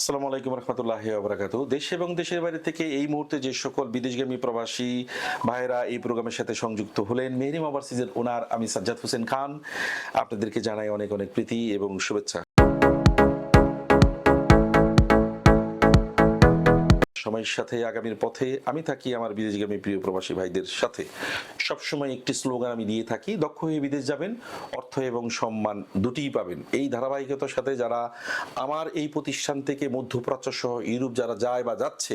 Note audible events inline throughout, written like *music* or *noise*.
আসসালামু আলাইকুম রহমতুল্লাহ বরাকাত দেশ এবং দেশের বাইরে থেকে এই মুহূর্তে যে সকল বিদেশগামী প্রবাসী ভাইরা এই প্রোগ্রামের সাথে সংযুক্ত হলেন, মেহরিম ওভারসিজের ওনার আমি সাজ্জাদ হোসেন খান। আপনাদেরকে জানাই অনেক অনেক প্রীতি এবং শুভেচ্ছা। সময়ের সাথে আগামীর পথে আমি থাকি আমার বিদেশগামী প্রিয় প্রবাসী ভাইদের সাথে। সবসময় একটি স্লোগান আমি দিয়ে থাকি, দক্ষ হয়ে বিদেশ যাবেন, অর্থ এবং সম্মান দুটিই পাবেন। এই ধারাবাহিকতার সাথে যারা আমার এই প্রতিষ্ঠান থেকে মধ্যপ্রাচ্য সহ ইউরোপ যারা যায় বা যাচ্ছে,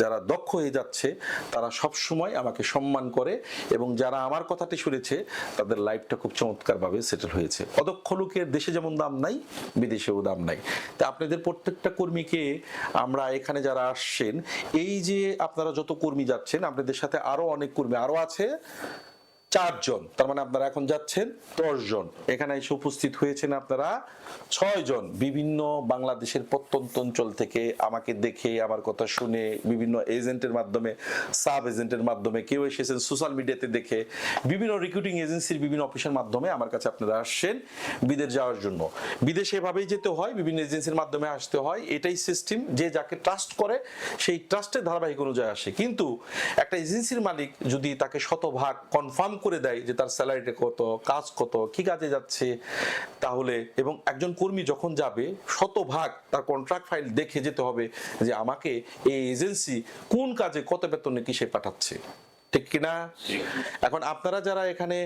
যারা দক্ষ হয়ে যাচ্ছে, তারা সবসময় আমাকে সম্মান করে এবং যারা আমার কথাটি শুনেছে, তাদের লাইফটা খুব চমৎকারভাবে সেটেল হয়েছে। অদক্ষ লোকের দেশে যেমন দাম নাই, বিদেশেও দাম নাই। তা আপনাদের প্রত্যেকটা কর্মীকে আমরা এখানে যারা আসছেন, এই যে আপনারা যত কর্মী যাচ্ছেন, আপনাদের সাথে আরও অনেক কর্মী আরও আছে চারজন। তার মানে আপনারা এখন যাচ্ছেন দশ জন এখানে এসে উপস্থিত হয়েছেন আপনারা ছয় জন বিভিন্ন বাংলাদেশের প্রত্যন্ত অঞ্চল থেকে আমাকে দেখে, আমার কথা শুনে, বিভিন্ন এজেন্টের মাধ্যমে, সাব এজেন্টের মাধ্যমে কেউ এসেছেন সোশ্যাল মিডিয়াতে দেখে, বিভিন্ন রিক্রুটিং এজেন্সির বিভিন্ন অফিসের মাধ্যমে আমার কাছে আপনারা আসছেন বিদেশ যাওয়ার জন্য। বিদেশে এভাবেই যেতে হয়, বিভিন্ন এজেন্সির মাধ্যমে আসতে হয়। এটাই সিস্টেম যে যাকে ট্রাস্ট করে, সেই ট্রাস্টের ধারাবাহিক অনুযায়ী আসে। কিন্তু একটা এজেন্সির মালিক যদি তাকে শতভাগ কনফার্ম করে দেয় যে তার স্যালারিটা কত, কাজ কত, কি কাজে যাচ্ছে, তাহলে এবং একজন কর্মী যখন যাবে, শতভাগ তার কন্ট্রাক্ট ফাইল দেখে যেতে হবে যে আমাকে এই এজেন্সি কোন কাজে কত বেতনে কিসে পাঠাচ্ছে। ঠিক কিনা? এখন আপনারা যারা এখানে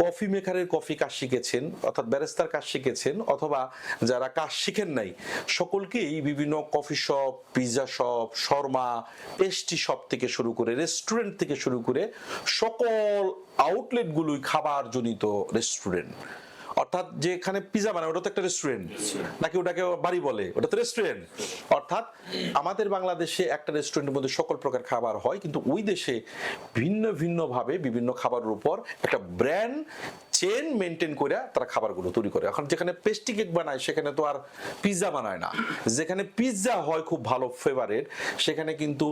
কফি মেকারের কফি কাজ শিখেছেন অর্থাৎ ব্যারেস্তার কাজ শিখেছেন অথবা যারা কাজ শিখেন নাই সকলকেই বিভিন্ন coffee shop pizza shop shawarma pastry shop থেকে শুরু করে রেস্টুরেন্ট থেকে শুরু করে সকল আউটলেটগুলোই খাবার জনিত রেস্টুরেন্ট। অর্থাৎ যেখানে পিজা বানায় ওটা তো একটা রেস্টুরেন্ট নাকি ওটাকে বাড়ি বলে? ওটা তো রেস্টুরেন্ট অর্থাৎ আমাদের বাংলাদেশে একটা রেস্টুরেন্টের মধ্যে সকল প্রকার খাবার হয় কিন্তু ওই দেশে ভিন্ন ভিন্ন ভাবে বিভিন্ন খাবারের উপর একটা ব্র্যান্ড চেন মেনটেন করে তারা খাবারগুলো তৈরি করে। এখন যেখানে পেস্টি কেক বানায় সেখানে তো আর পিৎজা বানায় না। যেখানে পিৎজা হয় খুব ভালো ফেভারেট সেখানে কিন্তু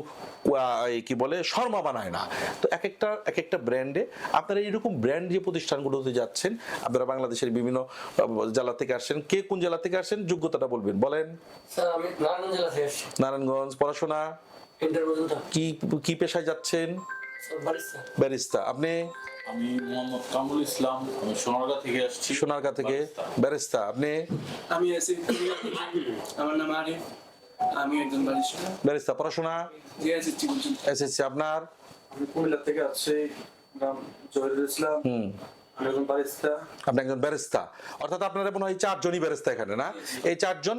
কি বলে শর্মা বানায় না। তো এক একটা এক একটা ব্র্যান্ডে আপনারা এরকম ব্র্যান্ড যে প্রতিষ্ঠানগুলোতে যাচ্ছেন আপনারা বাংলাদেশের বিভিন্ন জেলা থেকে আসছেন কে কোন জেলা থেকে আসছেন যোগ্যতাটা বলবেন। বলেন। নারায়ণগঞ্জ পড়াশোনা? কি কি পেশায় যাচ্ছেন? ব্যারিস্তা আপনি? আমি মোহাম্মদ কামরুল ইসলাম আমি সোনারগাঁ থেকে আসছি। সোনারগাঁ থেকে ব্যারিস্তা আপনি? আমি আছি আমার নাম আরিফ। আমি একজন বালিশ ব্যারিস্তা পড়াশোনা? চিকুচি এসএসসি আপনার? আমি কুমিল্লা থেকে আসছি নাম জহিরুল ইসলাম। আপনি একজন অর্থাৎ আপনারা মনে হয় চারজনই এখানে, না? এই চারজন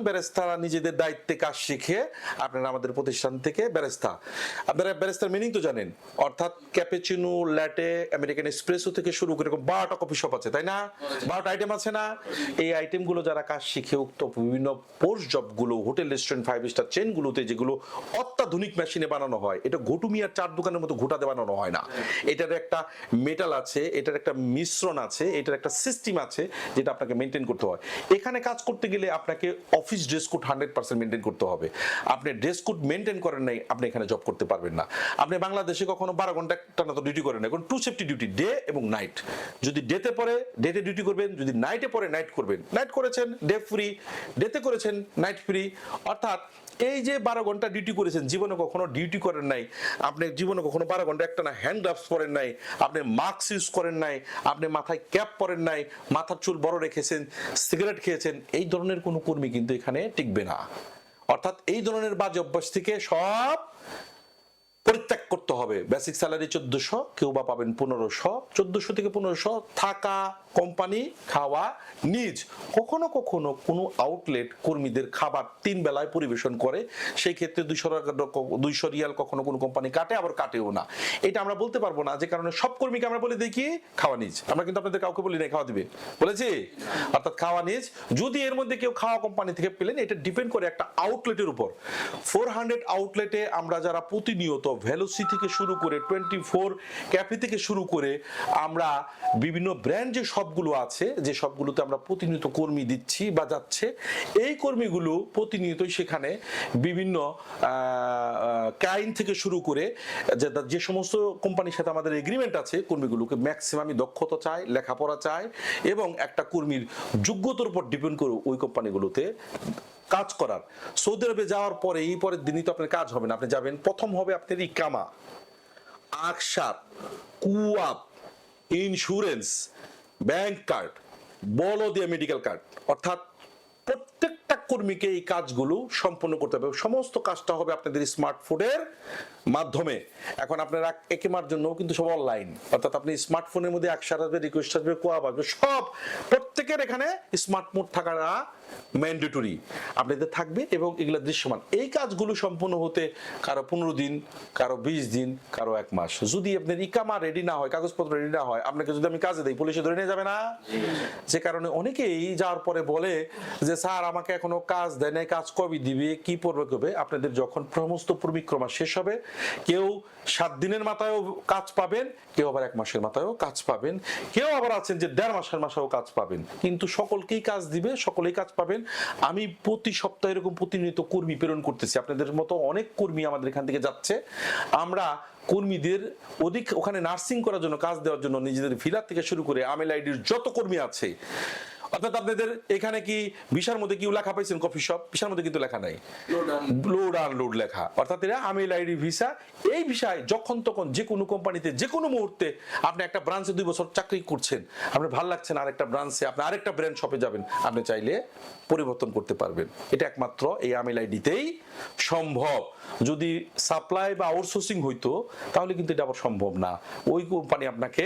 নিজেদের দায়িত্বে কাজ শিখে আপনারা আমাদের প্রতিষ্ঠান থেকে আপনারা মিনিং তো জানেন। অর্থাৎ ক্যাপেচিনো ল্যাটে আমেরিকান এক্সপ্রেসো থেকে শুরু করে বারোটা কফি শপ আছে, তাই না? বারোটা আইটেম আছে, না? এই আইটেমগুলো যারা কাজ শিখে উক্ত বিভিন্ন পোস্ট জবগুলো হোটেল রেস্টুরেন্ট ফাইভ স্টার চেনগুলোতে যেগুলো অত্যাধুনিক মেশিনে বানানো হয়, এটা ঘটুমিয়ার চার দোকানের মতো ঘোটাতে বানানো হয় না। এটার একটা মেটাল আছে, এটার একটা মিশ্রণ আছে, এটার একটা সিস্টেম আছে যেটা আপনাকে মেনটেন করতে হয়। এখানে কাজ করতে গেলে আপনাকে office dress code hundred percent maintain করতে হবে। আপনি ড্রেস কোড মেনটেন করেন নাই, আপনি এখানে জব করতে পারবেন না। আপনি বাংলাদেশে কখনো বারো ঘণ্টা টানা তো ডিউটি করেন না, এখন টু সেফটি ডিউটি ডে এবং নাইট যদি ডেতে পরে ডেতে ডিউটি করবেন, যদি নাইটে পরে নাইট করবেন। নাইট করেছেন ডে ফ্রি ডেতে করেছেন নাইট ফ্রি অর্থাৎ এই যে বারো ঘণ্টা ডিউটি করেছেন, জীবনে কখনো ডিউটি করেন নাই। আপনি জীবনে কখনো বারো ঘণ্টা একটা না হ্যান্ড গ্লাভস পরেন নাই। আপনি মাস্ক ইউজ করেন নাই। আপনি মাথায় ক্যাপ পরেন নাই, মাথার চুল বড় রেখেছেন, সিগারেট খেয়েছেন, এই ধরনের কোনো কর্মী কিন্তু এখানে টিকবে না। অর্থাৎ এই ধরনের বাজে অভ্যাস থেকে সব পরিত্যাগ করতে হবে। বেসিক স্যালারি চোদ্দশো, কেউ বা পাবেন পনেরোশো। চোদ্দশো থেকে পনেরোশো থাকা কোম্পানি খাওয়া নিজ। কখনো কখনো কোনো আউটলেট কর্মীদের খাবার তিন বেলায় পরিবেশন করে, সেই ক্ষেত্রে দুইশো দুইশো রিয়াল কখনো কোনো কোম্পানি কাটে, আবার কাটেও না। এটা আমরা বলতে পারব না, যে কারণে সব কর্মীকে আমরা বলে দেখি খাওয়া নিজ। আমরা কিন্তু আপনাদের কাউকে বলি না খাওয়া দিবে। বলেছি? অর্থাৎ খাওয়া নিজ। যদি এর মধ্যে কেউ খাওয়া কোম্পানি থেকে পেলেন, এটা ডিপেন্ড করে একটা আউটলেটের উপর। ফোর হান্ড্রেড আউটলেটে আমরা যারা প্রতিনিয়ত ভ্যালোসি থেকে শুরু করে টোয়েন্টি ফোর ক্যাফে থেকে শুরু করে আমরা বিভিন্ন ব্র্যান্ড যে সবগুলো আছে, যে সবগুলোতে আমরা প্রতিনিয়ত কর্মী দিচ্ছি বা যাচ্ছে, এই কর্মীগুলো প্রতিনিয়তই সেখানে বিভিন্ন কাইন থেকে শুরু করে যে যে সমস্ত কোম্পানির সাথে আমাদের এগ্রিমেন্ট আছে, কর্মীগুলোকে ম্যাক্সিমামই দক্ষতা চায় লেখাপড়া চায় এবং একটা কর্মীর যোগ্যতার উপর ডিপেন্ড করে ওই কোম্পানিগুলোতে কাজ করার। সৌদি আরবে যাওয়ার পরে, এই পরের দিনই তো আপনার কাজ হবে না। আপনি যাবেন, প্রথম হবে আপনার ইকামা আকসার কুয়াব ইন্স্যুরেন্স ব্যাংক কার্ড বলো দিয়ে মেডিকেল কার্ড অর্থাৎ প্রত্যেকটা কর্মীকে এই কাজগুলো সম্পন্ন করতে হবে। সমস্ত কাজটা হবে আপনাদের স্মার্টফোনের মাধ্যমে। এখন আপনারা একেমার জন্য কিন্তু সব অনলাইন অর্থাৎ আপনি স্মার্টফোনের মধ্যে একসার আসবে রিকোয়েস্ট আসবে কোয়াব আসবে সব প্রত্যেকের এখানে স্মার্ট মোড থাকাটা ম্যান্ডেটরি আপনাদের থাকবে এবং এগুলো দৃশ্যমান। এই কাজগুলো সম্পূর্ণ হতে কারও পনেরো দিন, কারও বিশ দিন, কারও এক মাস। যদি আপনার ইকামা রেডি না হয়, কাগজপত্র রেডি না হয়, আপনাকে যদি আমি কাজে দিই পুলিশে ধরে নিয়ে যাবে না? যে কারণে অনেকেই যাওয়ার পরে বলে যে, স্যার, আমাকে এখনও কাজ দেয় নাই, কাজ কবে দিবে, কি পড়বে কবে? আপনাদের যখন সমস্ত পরিক্রমা শেষ হবে কেউ সাত দিনের মাথায়ও কাজ পাবেন, কেউ আবার এক মাসের মাথায়ও কাজ পাবেন, কেউ আবার আছেন যে দেড় মাসের মাসেও কাজ পাবেন। কিন্তু সকলকেই কাজ দিবে, সকলেই কাজ পাবেন। আমি প্রতি সপ্তাহে এরকম প্রতিনিয়ত কর্মী প্রেরণ করতেছি। আপনাদের মতো অনেক কর্মী আমাদের এখান থেকে যাচ্ছে। আমরা কর্মীদের অধিক ওখানে নার্সিং করার জন্য, কাজ দেওয়ার জন্য নিজেদের ফিলার থেকে শুরু করে আমেল আইডির যত কর্মী আছে অর্থাৎ আপনাদের এখানে কি ভিসার মধ্যে কি লেখা পাইছেন কফি শপ? ভিসার মধ্যে কিন্তু লেখা নাই। লোড আন লোড লেখা। অর্থাৎ এরা আমেল আইডি ভিসা। এই বিষয়ে যখন তখন যে কোনো কোম্পানিতে যে কোনো মুহূর্তে আপনি একটা ব্রাঞ্চে দুই বছর চাকরি করছেন আপনার ভালো লাগছে না আরেকটা ব্রাঞ্চে আপনি আরেকটা ব্র্যান্ড শপে যাবেন আপনি চাইলে পরিবর্তন করতে পারবেন। এটা একমাত্র এই আমেল আইডিতেই সম্ভব। যদি সাপ্লাই বা আউটসোর্সিং হইতো তাহলে কিন্তু এটা আবার সম্ভব না। ওই কোম্পানি আপনাকে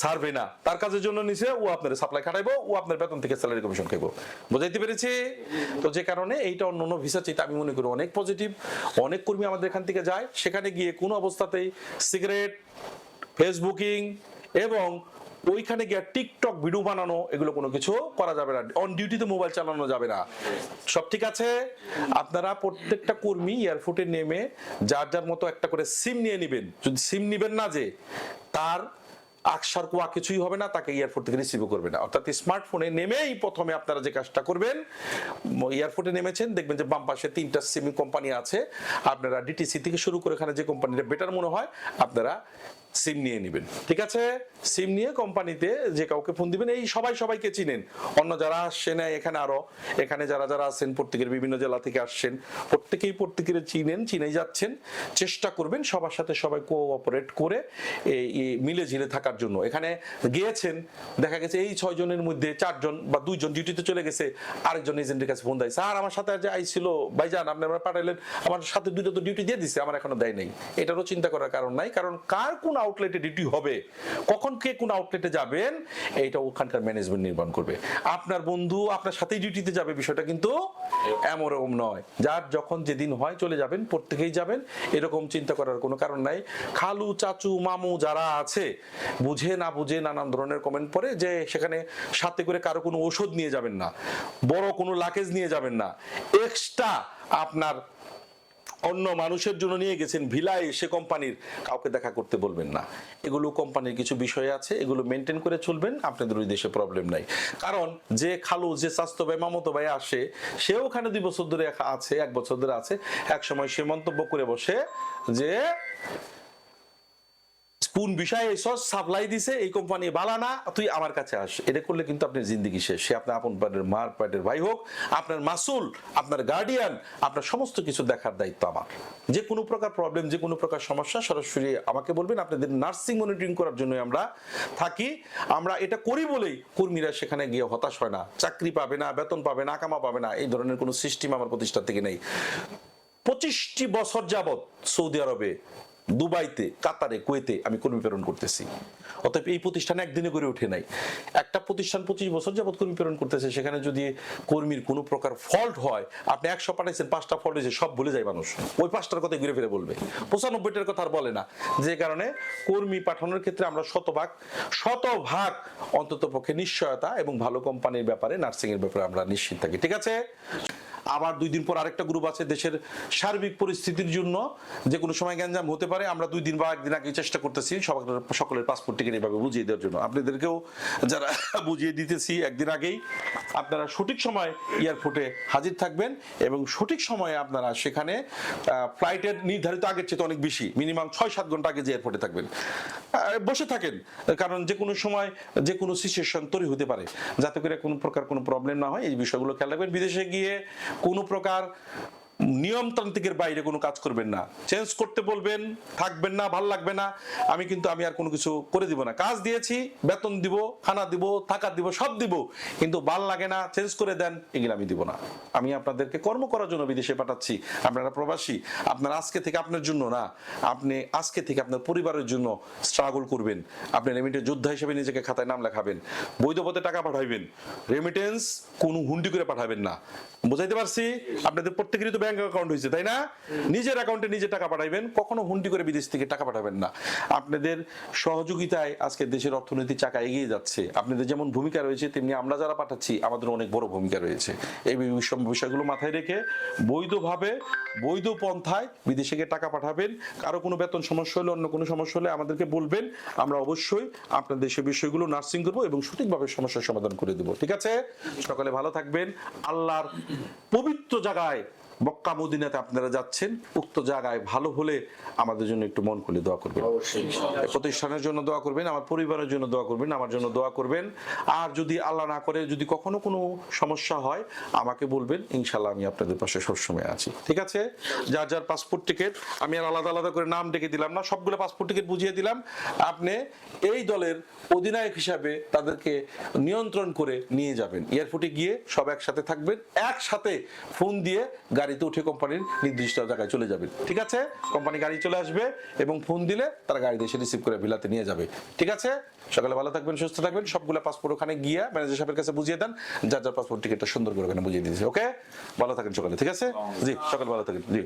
ছাড়বে না। তার কাজের জন্য নিছে ও আপনার সাপ্লাই খাটাইবো ও আপনার বেতন থেকে স্যালারি কমিশন খাইবো। বুঝাইতে পেরেছি? তো যে কারণে এইটা অন্য অন্য ভিসা চাইতে আমি মনে করি অনেক পজিটিভ অনেক কর্মী আমাদের এখান থেকে যায়। সেখানে গিয়ে কোনো অবস্থাতেই সিগারেট ফেসবুকিং এবং ওইখানে গিয়ে টিকটক ভিডিও বানানো, এগুলো কোনো কিছু করা যাবে না। অন ডিউটিতে মোবাইল চালানো যাবে না। সব ঠিক আছে? আপনারা প্রত্যেকটা কর্মী এয়ারপোর্টে নেমে যার যার মতো একটা করে সিম নিয়ে নেবেন। যদি সিম নিবেন না যে, তার আকসার কোয়া কিছুই হবে না, তাকে এয়ারপোর্ট থেকে রিসিভ করবে না। অর্থাৎ স্মার্টফোনে নেমেই প্রথমে আপনারা যে কাজটা করবেন এয়ারপোর্টে নেমেছেন, দেখবেন যে বাম পাশে তিনটা সিমি কোম্পানি আছে। আপনারা ডিটিসি থেকে শুরু করে এখানে যে কোম্পানিটা বেটার মনে হয়, আপনারা সিম নিয়ে নেবেন। ঠিক আছে? সিম নিয়ে কোম্পানিতে যে কাউকে ফোন দিবেন, এই সবাই সবাইকে চিনেন। অন্য যারা আসছেন এখানে আরও, এখানে যারা যারা আছেন, প্রত্যেকের বিভিন্ন জেলা থেকে আসছেন, প্রত্যেকেই প্রত্যেকের চিনেন চিনে যাচ্ছেন। চেষ্টা করবেন সবার সাথে সবাই কোঅপারেট করে এই মিলে ঝিলে থাকার জন্য। এখানে গিয়েছেন, দেখা গেছে এই ছয় জনের মধ্যে চারজন বা দুইজন ডিউটিতে চলে গেছে, আরেকজন এজেন্টের কাছে ফোন দেয়, স্যার, আমার সাথে যে আইছিল, ভাইজান, আপনি আমরা পাঠাইলেন আমার সাথে দুইটা তো ডিউটি দিয়ে দিছে, আমার এখনও দেয় নাই। এটারও চিন্তা করার কারণ নাই, কারণ কার কোন আউটলেটে ডিউটি হবে? কখন কে কোন আউটলেটে যাবেন? এইটা ওখানকার ম্যানেজমেন্ট নির্মাণ করবে। আপনার বন্ধু আপনার সাথেই ডিউটিতে যাবে, বিষয়টা কিন্তু এমন নয়। যার যখন যেদিন হয় চলে যাবেন, প্রত্যেকেই যাবেন, এরকম চিন্তা করার কোনো কারণ নাই। খালু, চাচু, মামু যারা আছে, বুঝে না বুঝে নানান ধরনের কমেন্ট পড়ে যে সেখানে সাথে করে কারও কোনো ওষুধ নিয়ে যাবেন না, বড় কোনো লাকেজ নিয়ে যাবেন না। এক্সট্রা আপনার অন্য মানুষের জন্য নিয়ে গেছেন ভিলায় সে কোম্পানির। কাউকে দেখা করতে বলবেন না। এগুলো কোম্পানির কিছু বিষয় আছে, এগুলো মেনটেন করে চলবেন, আপনাদের ওই দেশে প্রবলেম নাই। কারণ যে খালু, যে স্বাস্থ্য ভাই, মামতো ভাই আসে, সে ওখানে দুই বছর ধরে আছে, এক বছর ধরে আছে এক সময় সে মন্তব্য করে বসে যে কোন বিষয়ে এই সস সাপ্লাই দিছে, এই কোম্পানি বালা না, তুই আমার কাছে আস। এটা করলে কিন্তু আপনার জিন্দগি শেষ। সে আপনার আপন পাটের মার পাটের ভাই হোক, আপনার মাসুল, আপনার গার্ডিয়ান আপনার সমস্ত কিছু দেখার দায়িত্ব আমার। যে কোনো প্রকার প্রবলেম যে কোনো প্রকার সমস্যা, সরাসরি আমাকে বলবেন, আপনাদের নার্সিং মনিটরিং করার জন্য আমরা থাকি। আমরা এটা করি বলেই কর্মীরা সেখানে গিয়ে হতাশ হয় না। চাকরি পাবে না, বেতন পাবে না, আকামা পাবে না, এই ধরনের কোনো সিস্টেম আমার প্রতিষ্ঠান থেকে নেই। পঁচিশটি বছর যাবৎ সৌদি আরবে দুবাইতে, কাতারে, কুয়েতে আমি কর্মী প্রেরণ করতেছি। অতএব এই প্রতিষ্ঠান একদিনে করে ওঠে নাই। একটা প্রতিষ্ঠান পঁচিশ বছর যাবৎ কর্মী প্রেরণ করতেছে, সেখানে যদি কর্মীর কোনো প্রকার ফল্ট হয়, আপনি একশো পাঠাইছেন, পাঁচটা ফল্ট হয়েছে, সব ভুলে যায় মানুষ। ওই পাঁচটার কথা ঘুরে ফিরে বলবে। পঁচানব্বইটার কথা আর বলে না। যে কারণে কর্মী পাঠানোর ক্ষেত্রে আমরা শতভাগ শতভাগ অন্তত পক্ষে নিশ্চয়তা এবং ভালো কোম্পানির ব্যাপারে নার্সিং এর ব্যাপারে আমরা নিশ্চিত থাকি। ঠিক আছে? আবার দুই দিন পর আরেকটা গ্রুপ আছে দেশের সার্বিক পরিস্থিতির জন্য। যে কোনো সময় গ্যাঞ্জাম হতে পারে, আমরা দুই দিন বা একদিন আগে চেষ্টা করতেছি সকলের পাসপোর্ট টিকিট এভাবে বুঝিয়ে দেওয়ার জন্য। আপনাদেরকেও যারা *laughs* বুঝিয়ে দিতেছি একদিন আগেই, আপনারা সঠিক সময় এয়ারপোর্টে হাজির থাকবেন এবং সঠিক সময়ে আপনারা সেখানে ফ্লাইটের নির্ধারিত আগের চেয়ে অনেক বেশি মিনিমাম ছয় সাত ঘণ্টা আগে যে এয়ারপোর্টে থাকবেন। বসে থাকেন। কারণ যে কোনো সময় যে কোনো সিচুয়েশন তৈরি হতে পারে। যাতে করে কোনো প্রকার কোনো প্রবলেম না হয়। এই বিষয়গুলো খেয়াল রাখবেন। বিদেশে গিয়ে কোনো প্রকার নিয়মতান্ত্রিকের বাইরে কোনো কাজ করবেন না। চেঞ্জ করতে বলবেন, থাকবেন না, ভালো লাগবে না। আমি কিন্তু, আমি আর কোনো কিছু করে দিব না। কাজ দিয়েছি, বেতন দিব, খানা দিব, থাকা দিব, সব দিব। কিন্তু ভালো লাগে না চেঞ্জ করে দেন, এগুলো আমি দিব না। আমি আপনাদেরকে কর্ম করার জন্য বিদেশে পাঠাচ্ছি। আপনারা প্রবাসী, আপনার আজকে থেকে আপনার জন্য না, আপনি আজকে থেকে আপনার পরিবারের জন্য স্ট্রাগল করবেন। আপনি রেমিটেন্স যোদ্ধা হিসেবে নিজেকে খাতায় নাম লেখাবেন। বৈধ পথে টাকা পাঠাইবেন। রেমিটেন্স কোনো হুন্ডি করে পাঠাবেন না। বুঝাইতে পারছি? আপনাদের প্রত্যেকেরই তো ব্যাংক অ্যাকাউন্ট হয়েছে, তাই না? নিজের অ্যাকাউন্টে নিজে টাকা পাঠাবেন কখনো হুন্ডি করে বিদেশ থেকে টাকা পাঠাবেন না। আপনাদের সহযোগিতায় আজকে দেশের অর্থনীতি চাকা এগিয়ে যাচ্ছে। আপনাদের যেমন ভূমিকা রয়েছে, তেমনি আমরা যারা পাঠাচ্ছি, আমাদের অনেক বড় ভূমিকা রয়েছে। এই বিষয়- বিষয়গুলো মাথায় রেখে বৈধভাবে, বৈধ পন্থায় বিদেশে গিয়ে টাকা পাঠাবেন। কারও কোনো বেতন সমস্যা হলে, অন্য কোনো সমস্যা হলে আমাদেরকে বলবেন। আমরা অবশ্যই আপনাদের সে বিষয়গুলো নার্সিং করব এবং সঠিকভাবে সমস্যার সমাধান করে দেবো। ঠিক আছে? সকালে ভালো থাকবেন। আল্লাহর পবিত্র জায়গায় মক্কা মদিনাতে আপনারা যাচ্ছেন উক্ত জায়গায় ভালো হলে আমাদের জন্য একটু মন খুলে দোয়া করবেন। প্রতিষ্ঠানের জন্য দোয়া করবেন আমার পরিবারের জন্য দোয়া করবেন আমার জন্য দোয়া করবেন। আর যদি আল্লাহ না করে যদি কখনো কোনো সমস্যা হয় আমাকে বলবেন ইনশাল্লাহ আমি আপনাদের পাশে সবসময় আছি। ঠিক আছে? যার যার পাসপোর্ট টিকিট আমি আর আলাদা আলাদা করে নাম ডেকে দিলাম না সবগুলো পাসপোর্ট টিকিট বুঝিয়ে দিলাম। আপনি এই দলের অধিনায়ক হিসাবে তাদেরকে নিয়ন্ত্রণ করে নিয়ে যাবেন। এয়ারপোর্টে গিয়ে সব একসাথে থাকবেন একসাথে ফোন দিয়ে গাড়িতে উঠে কোম্পানির নির্দিষ্ট জায়গায় চলে যাবেন ঠিক আছে? কোম্পানি গাড়ি চলে আসবে এবং ফোন দিলে তারা গাড়ি এসে রিসিভ করে ভিলাতে নিয়ে যাবে। ঠিক আছে? সকালে ভালো থাকবেন, সুস্থ থাকবেন। সবগুলো পাসপোর্ট ওখানে গিয়ে ম্যানেজার সাহেবের কাছে বুঝিয়ে দেন। যার যার পাসপোর্ট টিকিটটা সুন্দর করে ওখানে বুঝিয়ে দিয়েছে ওকে ভালো থাকেন সকালে, ঠিক আছে? জি, সকালে ভালো থাকেন, জি।